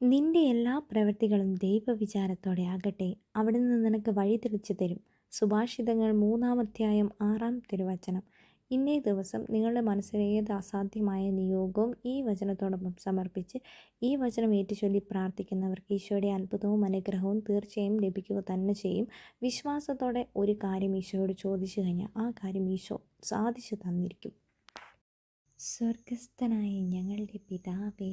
നിന്റെ എല്ലാ പ്രവൃത്തികളും ദൈവവിചാരത്തോടെ ആകട്ടെ. അവിടെ നിന്ന് നിനക്ക് വഴി തെളിച്ചു തരും. സുഭാഷിതങ്ങൾ മൂന്നാമധ്യായം ആറാം തിരുവചനം. ഇന്നേ ദിവസം നിങ്ങളുടെ മനസ്സിലേത് അസാധ്യമായ നിയോഗവും ഈ വചനത്തോടൊപ്പം സമർപ്പിച്ച് ഈ വചനം ഏറ്റുചൊല്ലി പ്രാർത്ഥിക്കുന്നവർക്ക് ഈശോയുടെ അത്ഭുതവും അനുഗ്രഹവും തീർച്ചയായും ലഭിക്കുക തന്നെ ചെയ്യും. വിശ്വാസത്തോടെ ഒരു കാര്യം ഈശോയോട് ചോദിച്ചു കഴിഞ്ഞാൽ ആ കാര്യം ഈശോ സാധിച്ചു തന്നിരിക്കും. സ്വർഗസ്ഥനായ ഞങ്ങളുടെ പിതാവേ